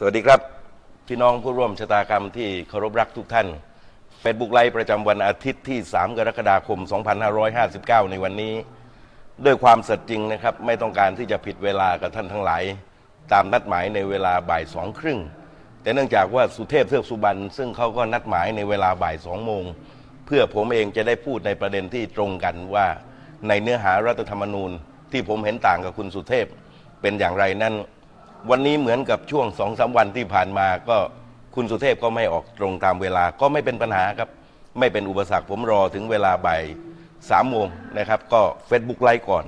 สวัสดีครับ พี่น้องผู้ร่วมชะตากรรมที่เคารพรักทุกท่านเฟซบุ๊กไลฟ์ประจำวันอาทิตย์ที่ 3 กรกฎาคม 2559 ในวันนี้ ด้วยความสัตย์จริงนะครับ ไม่ต้องการที่จะผิดเวลากับท่านทั้งหลาย ตามนัดหมายในเวลาบ่ายสองครึ่งแต่เนื่องจากว่าสุเทพเทือกสุบรรณซึ่งเขาก็นัดหมายในเวลาบ่ายสองโมง เพื่อผมเองจะได้พูดในประเด็นที่ตรงกันว่า ในเนื้อหารัฐธรรมนูญที่ผมเห็นต่างกับคุณสุเทพเป็นอย่างไรนั้น วันนี้เหมือนกับช่วงสองสาวันที่ผ่านมาก็คุณสุเทพก็ไม่ออกตรงตามเวลาก็ไม่เป็นปัญหาครับ ไม่เป็นอุปสรรคผมรอถึงเวลาบ่ายสามโมงนะครับ ก็เฟซบุ๊กไลฟ์ก่อน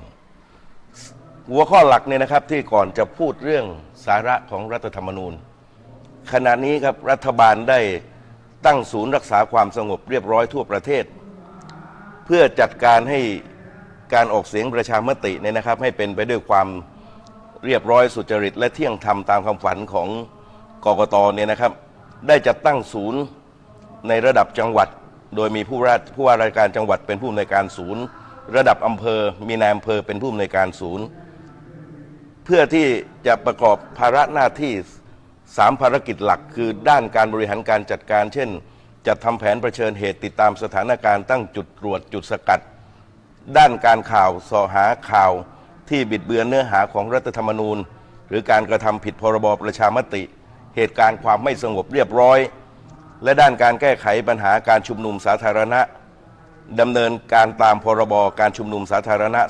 หัวข้อหลักเนี่ยนะครับที่ก่อนจะพูดเรื่องสาระของรัฐธรรมนูญ ขณะนี้ครับรัฐบาลได้ตั้งศูนย์รักษาความสงบเรียบร้อยทั่วประเทศ เพื่อจัดการให้การออกเสียงประชามติเนี่ยนะครับ ให้เป็นไปด้วยความ เรียบร้อยสุจริต และเที่ยงธรรมตามคำฝันของกกตเนี่ยนะครับ ได้จัดตั้งศูนย์ในระดับจังหวัด โดยมีผู้ราชผู้ว่าราชการจังหวัดเป็นผู้อำนวยการศูนย์ ระดับอำเภอมีนายอำเภอเป็นผู้อำนวยการศูนย์ เพื่อที่จะประกอบภาระหน้าที่สามภารกิจหลัก คือด้านการบริหารการจัดการ เช่น จัดทำแผนเชิญเหตุติดตามสถานการณ์ตั้งจุดตรวจจุดสกัด ด้านการข่าวสอหาข่าว ที่บิดเบือนเนื้อหาของรัฐธรรมนูญ หรือการกระทำผิดพรบประชามติ เหตุการณ์ความไม่สงบเรียบร้อย และด้านการแก้ไขปัญหาการชุมนุมสาธารณะดำเนินการตามพรบการชุมนุมสาธารณะ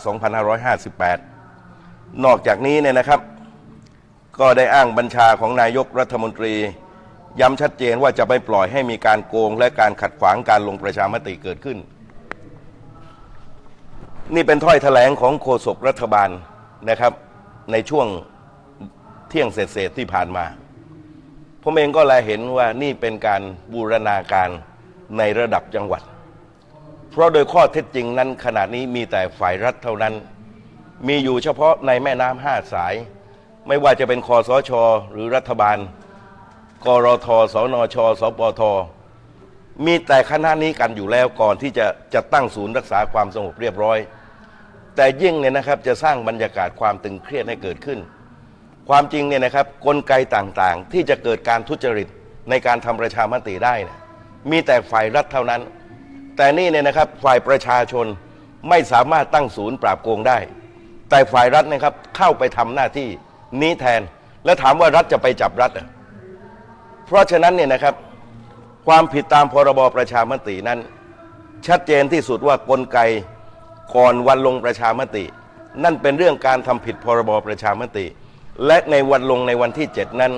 2558 นอกจากนี้เนี่ยนะครับ ก็ได้อ้างบัญชาของนายกรัฐมนตรี ย้ำชัดเจนว่าจะไม่ปล่อยให้มีการโกงและการขัดขวางการลงประชามติเกิดขึ้น นี่เป็นถ้อยแถลงของโฆษกรัฐบาลนะครับ ในช่วงเที่ยงเศษๆที่ผ่านมาผมเองก็แลเห็นว่านี่เป็นการบูรณาการในระดับจังหวัด เพราะโดยข้อเท็จจริงนั้นขณะนี้มีแต่ฝ่ายรัฐเท่านั้น มีอยู่เฉพาะในแม่น้ำห้าสาย ไม่ว่าจะเป็นคอสช หรือรัฐบาล กรทสนช สปท มีแต่คณะนี้กันอยู่แล้วก่อนที่จะจะตั้งศูนย์รักษาความสงบเรียบร้อย แต่ยิ่งเนี่ยนะครับจะสร้างบรรยากาศความตึงเครียดให้เกิดขึ้น ความจริงเนี่ยนะครับกลไกต่างๆ ที่จะเกิดการทุจริตในการทำประชามติได้นะมีแต่ฝ่ายรัฐเท่านั้น แต่นี่เนี่ยนะครับฝ่ายประชาชนไม่สามารถตั้งศูนย์ปราบโกงได้ แต่ฝ่ายรัฐนะครับเข้าไปทำหน้าที่นี้แทน แล้วถามว่ารัฐจะไปจับรัฐเพราะฉะนั้นเนี่ยนะครับความผิดตามพรบประชามตินั้น ชัดเจนที่สุดว่ากลไก ก่อนวันลงประชามติ นั่นเป็นเรื่องการทำผิดพรบประชามติ และในวันลงในวันที่ 7 นั้น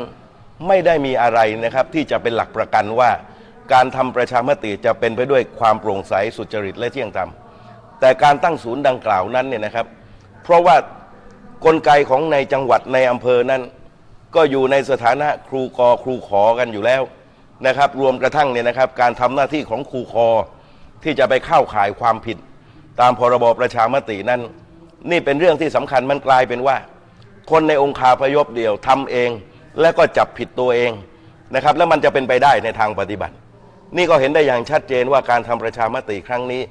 ไม่ได้มีอะไรนะครับที่จะเป็นหลักประกันว่า การทำประชามติจะเป็นไปด้วยความโปร่งใสสุจริตและเที่ยงธรรมแต่การตั้งศูนย์ดังกล่าวนั้นเนี่ยนะครับ เพราะว่ากลไกของในจังหวัดในอำเภอนั้น ก็อยู่ในสถานะครูกอครูขอกันอยู่แล้วนะครับ รวมกระทั่งเนี่ยนะครับ การทำหน้าที่ของครูคอที่จะไปเข้าข่ายความผิด ตามพรบประชามตินั้น นี่เป็นเรื่องที่สำคัญมันกลายเป็นว่า คนในองค์คาพยพเดียวทำเอง และก็จับผิดตัวเองนะครับ แล้วมันจะเป็นไปได้ในทางปฏิบัติ นี่ก็เห็นได้อย่างชัดเจนว่าการทำประชามติครั้งนี้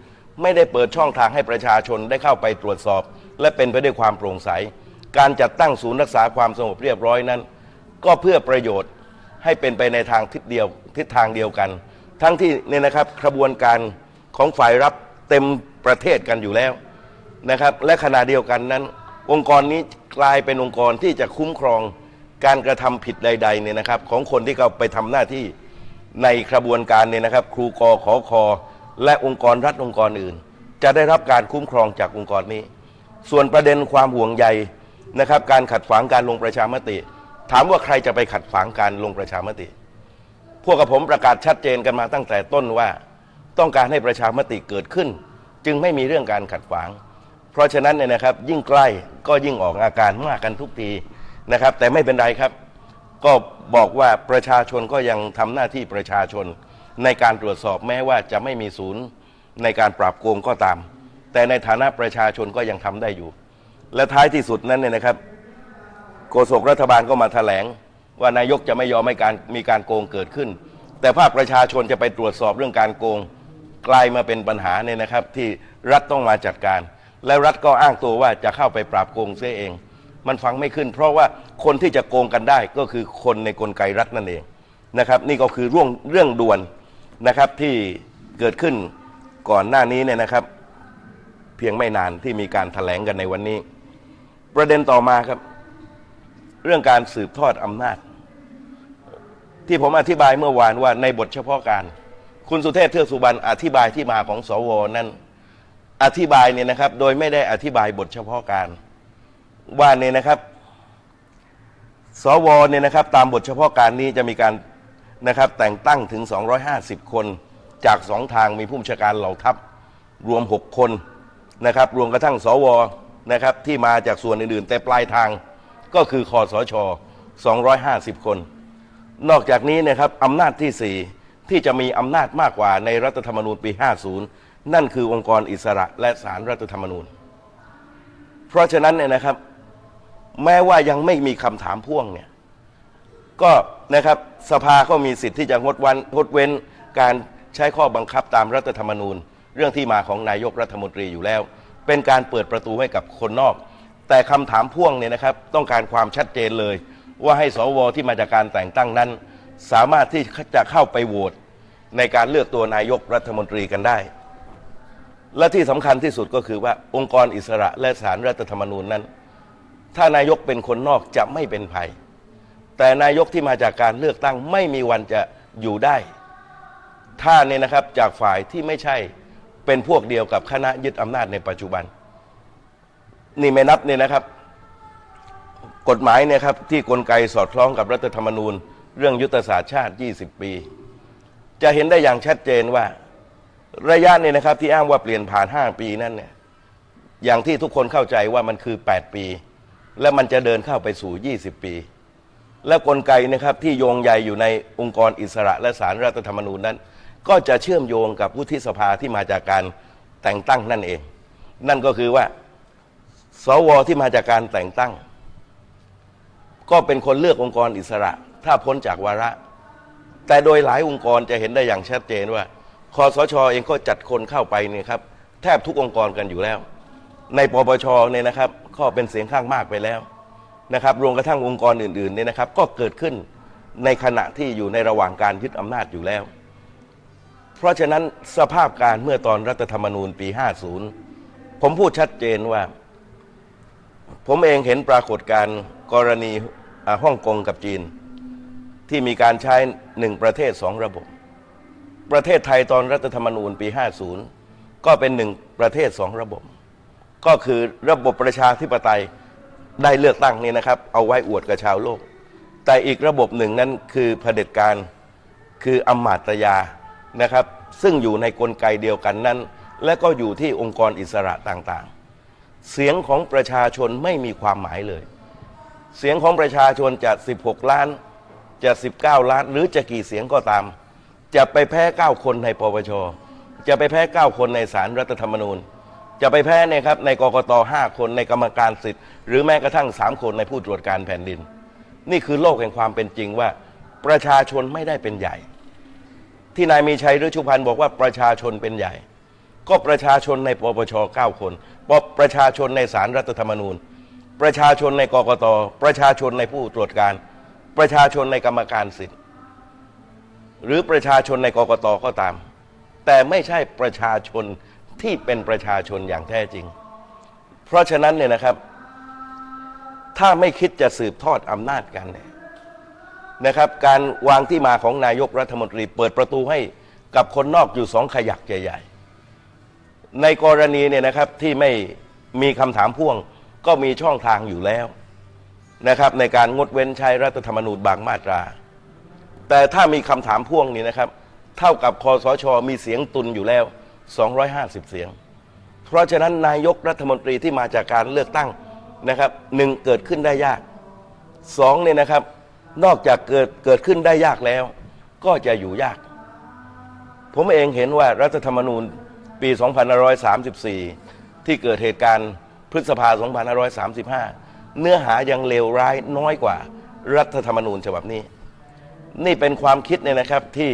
ไม่ได้เปิดช่องทางให้ประชาชนได้เข้าไปตรวจสอบ และเป็นไปด้วยความโปร่งใส การจัดตั้งศูนย์รักษาความสงบเรียบร้อยนั้น ก็เพื่อประโยชน์ให้เป็นไปในทางทิศเดียวทิศทางเดียวกัน ทั้งที่เนี่ยนะครับกระบวนการของฝ่ายรับ เต็มประเทศกันอยู่แล้วนะครับ และขณะเดียวกันนั้น องค์กรนี้กลายเป็นองค์กรที่จะคุ้มครองการกระทำผิดใดๆเนี่ยนะครับ ของคนที่เขาไปทำหน้าที่ในกระบวนการเนี่ยนะครับ ครูกอขอคอและองค์กรรัฐองค์กรอื่น จะได้รับการคุ้มครองจากองค์กรนี้ ส่วนประเด็นความห่วงใยนะครับ การขัดขวางการลงประชามติ ถามว่าใครจะไปขัดขวางการลงประชามติ พวกกับผมประกาศชัดเจนกันมาตั้งแต่ต้นว่า ต้องการให้ประชามติเกิดขึ้น จึงไม่มีเรื่องการขัดขวาง เพราะฉะนั้นเนี่ยนะครับยิ่งใกล้ก็ยิ่งออกอาการมากกันทุกทีนะครับ แต่ไม่เป็นไรครับ ก็บอกว่าประชาชนก็ยังทำหน้าที่ประชาชน ในการตรวจสอบแม้ว่าจะไม่มีศูนย์ในการปราบโกงก็ตาม แต่ในฐานะประชาชนก็ยังทำได้อยู่ และท้ายที่สุดนั้นเนี่ยนะครับโฆษกรัฐบาลก็มาแถลง ว่านายกจะไม่ยอมให้การมีการโกงเกิดขึ้น แต่ภาคประชาชนจะไปตรวจสอบเรื่องการโกง กลายมาเป็นปัญหาเนี่ยนะครับ ที่รัฐต้องมาจัดการ และรัฐก็อ้างตัวว่าจะเข้าไปปราบโกงเสียเอง มันฟังไม่ขึ้น เพราะว่าคนที่จะโกงกันได้ก็คือคนในกลไกรัฐนั่นเองนะครับ นี่ก็คือเรื่องเรื่องด่วนนะครับที่เกิดขึ้นก่อนหน้านี้เนี่ยนะครับ เพียงไม่นานที่มีการถแถลงกันในวันนี้ ประเด็นต่อมาครับ เรื่องการสืบทอดอำนาจ ที่ผมอธิบายเมื่อวานว่าในบทเฉพาะการ คุณสุเทพเทือกสุบรรณอธิบายที่มาของสวนั้นอธิบายเนี่ยนะครับ โดยไม่ได้อธิบายบทเฉพาะการว่าเนี่ยนะครับ สวเนี่ยนะครับ ตามบทเฉพาะการนี้จะมีการนะครับ แต่งตั้งถึง 250 คนจากสองทางมีผู้บัญชาการเหล่าทัพรวม 6 คนนะครับ รวมกระทั่งสวนะครับที่มาจากส่วนอื่นๆ แต่ปลายทางก็คือคอสช 250 คน นอกจากนี้นะครับอำนาจที่ 4 ที่จะมีอำนาจมากกว่าในรัฐธรรมนูญปี 50 นั่นคือองค์กรอิสระและศาลรัฐธรรมนูญ เพราะฉะนั้นเนี่ยนะครับ แม้ว่ายังไม่มีคำถามพ่วงเนี่ยก็นะครับสภาก็มีสิทธิ์ที่จะงดวันงดเว้นการใช้ข้อบังคับตามรัฐธรรมนูญ เรื่องที่มาของนายกรัฐมนตรีอยู่แล้ว เป็นการเปิดประตูให้กับคนนอก แต่คำถามพ่วงเนี่ยนะครับ ต้องการความชัดเจนเลย ว่าให้สวที่มาจากการแต่งตั้งนั้น สามารถที่จะเข้าไปโหวตในการเลือกตัวนายกรัฐมนตรีกันได้ และที่สำคัญที่สุดก็คือว่าองค์กรอิสระและศาลรัฐธรรมนูญนั้น ถ้านายกเป็นคนนอกจะไม่เป็นภัย แต่นายกที่มาจากการเลือกตั้งไม่มีวันจะอยู่ได้ ถ้าเนี่ยนะครับจากฝ่ายที่ไม่ใช่เป็นพวกเดียวกับคณะยึดอำนาจในปัจจุบัน นี่ไม่นับเนี่ยนะครับ กฎหมายเนี่ยครับที่กลไกสอดคล้องกับรัฐธรรมนูญ เรื่องยุทธศาสตร์ชาติ 20 ปี จะเห็นได้อย่างชัดเจนว่าระยะนี่ยนะครับที่อ้างว่าเปลี่ยนผ่าน 5 ปีนั่นเนี่ยอย่างที่ทุกคนเข้าใจว่ามันคือ 8 ปี และมันจะเดินเข้าไปสู่ 20 ปี และกลไกนะครับที่โยงใยอยู่ในองค์กรอิสระและสารรัฐธรรมนูญนั้น ก็จะเชื่อมโยงกับวุฒิสภาที่มาจากการแต่งตั้งนั่นเอง นั่นก็คือว่า สวที่มาจากการแต่งตั้ง ก็เป็นคนเลือกองค์กรอิสระ ถ้าพ้นจากวาระ แต่โดยหลายองค์กรจะเห็นได้อย่างชัดเจนว่าคอสชเองก็จัดคนเข้าไปเนี่ยครับแทบทุกองค์กรกันอยู่แล้ว ในปปชเนี่ยนะครับก็เป็นเสียงข้างมากไปแล้วนะครับรวมกระทั่งองค์กรอื่นๆเนี่ยนะครับ ก็เกิดขึ้นในขณะที่อยู่ในระหว่างการยึดอำนาจอยู่แล้ว เพราะฉะนั้นสภาพการเมื่อตอนรัฐธรรมนูญปี 50 ผมพูดชัดเจนว่า ผมเองเห็นปรากฏการณ์กรณี อ่าฮ่องกงกับจีน ที่มีการใช้หนึ่งประเทศสองระบบ ประเทศไทยตอนรัฐธรรมนูญปี 50 ก็เป็นหนึ่งประเทศสองระบบ ก็คือระบบประชาธิปไตยได้เลือกตั้งนี่นะครับ เอาไว้อวดกับชาวโลก แต่อีกระบบหนึ่งนั้นคือเผด็จการคืออำมาตยานะครับ ซึ่งอยู่ในกลไกเดียวกันนั้น และก็อยู่ที่องค์กรอิสระต่างๆ เสียงของประชาชนไม่มีความหมายเลย เสียงของประชาชนจะ 16 ล้าน จะ 19 ล้าน หรือจะกี่เสียงก็ตาม จะไปแพ้ 9 คนในปปช จะไปแพ้ 9 คนในศาลรรัฐธรรมนูญ จะไปแพ้เนี่ยครับในกกต 5 คนในกรรมการสิทธิ์ หรือแม้กระทั่ง 3 คนในผู้ตรวจการแผ่นดิน นี่คือโลกแห่งความเป็นจริงว่า ประชาชนไม่ได้เป็นใหญ่ ที่นายมีชัยฤชุพันธ์บอกว่าประชาชนเป็นใหญ่ ก็ประชาชนในปปช 9 คนปประชาชนในศาลรรัฐธรรมนูญ ประชาชนในกกต ประชาชนในผู้ตรวจการ ประชาชนในกรรมการสิทธิ์ หรือประชาชนในกกตก็ตาม แต่ไม่ใช่ประชาชนที่เป็นประชาชนอย่างแท้จริง เพราะฉะนั้นเนี่ยนะครับ ถ้าไม่คิดจะสืบทอดอำนาจกันเนี่ยนะครับ การวางที่มาของนายกรัฐมนตรี เปิดประตูให้กับคนนอกอยู่สองขยักใหญ่ ๆ ในกรณีเนี่ยนะครับที่ไม่มีคำถามพ่วง ก็มีช่องทางอยู่แล้วนะครับ ในการงดเว้นใช้รัฐธรรมนูญบางมาตรา แต่ถ้ามีคำถามพ่วงนี้นะครับ เท่ากับคอสชมีเสียงตุนอยู่แล้ว 250 เสียง เพราะฉะนั้นนายกรัฐมนตรีที่มาจากการเลือกตั้งนะครับหนึ่งเกิดขึ้นได้ยากสองเนี่ยนะครับ นอกจากเกิดเกิดขึ้นได้ยากแล้ว ก็จะอยู่ยาก ผมเองเห็นว่ารัฐธรรมนูญปี 2534 ที่เกิดเหตุการณ์ พฤษภา 2535 เนื้อหายังเลวร้ายน้อยกว่ารัฐธรรมนูญฉบับนี้ นี่เป็นความคิดเนี่ยนะครับที่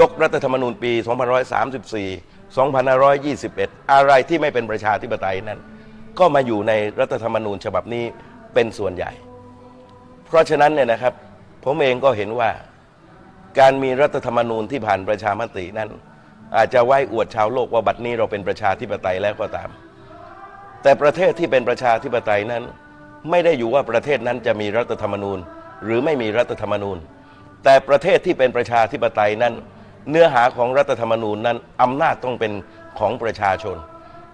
ยกรัฐธรรมนูญปี 2534 2521 อะไรที่ไม่เป็นประชาธิปไตยนั้น ก็มาอยู่ในรัฐธรรมนูญฉบับนี้เป็นส่วนใหญ่ เพราะฉะนั้นเนี่ยนะครับ ผมเองก็เห็นว่าการมีรัฐธรรมนูญที่ผ่านประชามตินั้น อาจจะไว้อวดชาวโลกว่าบัดนี้เราเป็นประชาธิปไตยแล้วก็ตาม แต่ประเทศที่เป็นประชาธิปไตยนั้น ไม่ได้อยู่ว่าประเทศนั้นจะมีรัฐธรรมนูญ หรือไม่มีรัฐธรรมนูญ แต่ประเทศที่เป็นประชาธิปไตยนั้น เนื้อหาของรัฐธรรมนูญนั้นอำนาจต้องเป็นของประชาชน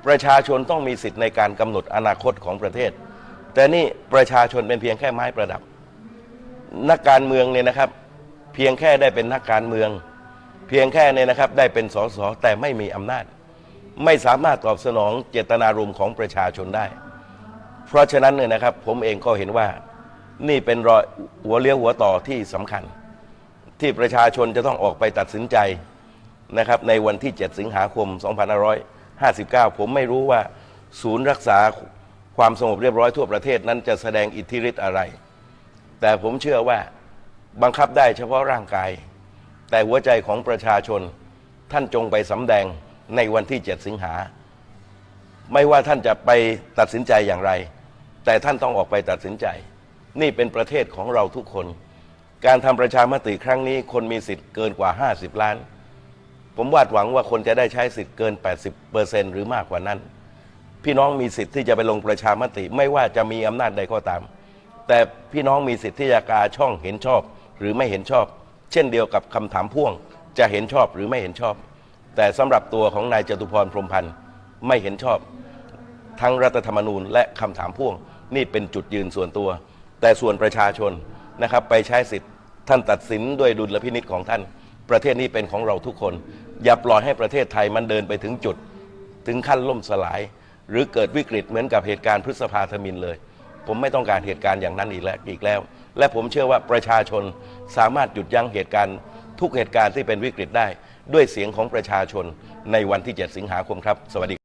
ประชาชนต้องมีสิทธิ์ในการกำหนดอนาคตของประเทศ แต่นี่ประชาชนเป็นเพียงแค่ไม้ประดับ นักการเมืองเนี่ยนะครับ เพียงแค่ได้เป็นนักการเมือง เพียงแค่เนี่ยนะครับได้เป็นสสแต่ไม่มีอำนาจ ไม่สามารถตอบสนองเจตนารมณ์ของประชาชนได้ เพราะฉะนั้นเนี่ยนะครับผมเองก็เห็นว่านี่เป็นรอยหัวเลี้ยวหัวต่อที่สำคัญ ที่ประชาชนจะต้องออกไปตัดสินใจนะครับในวันที่ 7 สิงหาคม 2559 ผมไม่รู้ว่าศูนย์รักษาความสงบเรียบร้อยทั่วประเทศนั้นจะแสดงอิทธิฤทธิ์อะไร แต่ผมเชื่อว่าบังคับได้เฉพาะร่างกาย แต่หัวใจของประชาชนท่านจงไปสำแดง ในวันที่ 7 สิงหา ไม่ว่าท่านจะไปตัดสินใจอย่างไร แต่ท่านต้องออกไปตัดสินใจ นี่เป็นประเทศของเราทุกคน การทำประชามติครั้งนี้คนมีสิทธิ์เกินกว่า 50 ล้าน ผมวาดหวังว่าคนจะได้ใช้สิทธิ์เกิน 80เปอร์เซนหรือมากกว่านั้น พี่น้องมีสิทธิ์ที่จะไปลงประชามติ ไม่ว่าจะมีอำนาจใดก็ตาม แต่พี่น้องมีสิทธิ์ที่จะกาช่องเห็นชอบ หรือไม่เห็นชอบ เช่นเดียวกับคำถามพ่วงจะเห็นชอบหรือไม่เห็นชอบ แต่สำหรับตัวของนายจตุพรพรมพันธ์ไม่เห็นชอบ ทั้งรัฐธรรมนูญและคำถามพ่วง นี่เป็นจุดยืนส่วนตัว แต่ส่วนประชาชนนะครับไปใช้สิทธิ์ท่านตัดสินด้วยดุลพินิษของท่าน ประเทศนี้เป็นของเราทุกคน อย่าปล่อยให้ประเทศไทยมันเดินไปถึงจุด ถึงขั้นล่มสลาย หรือเกิดวิกฤตเหมือนกับเหตุการณ์พฤษภาธมินเลย ผมไม่ต้องการเหตุการณ์อย่างนั้นอีกแล้วอีกแล้ว และผมเชื่อว่าประชาชนสามารถหยุดยั้งเหตุการณ์ ทุกเหตุการณ์ที่เป็นวิกฤตได้ ด้วยเสียงของประชาชนในวันที่ 7 สิงหาคมครับ สวัสดี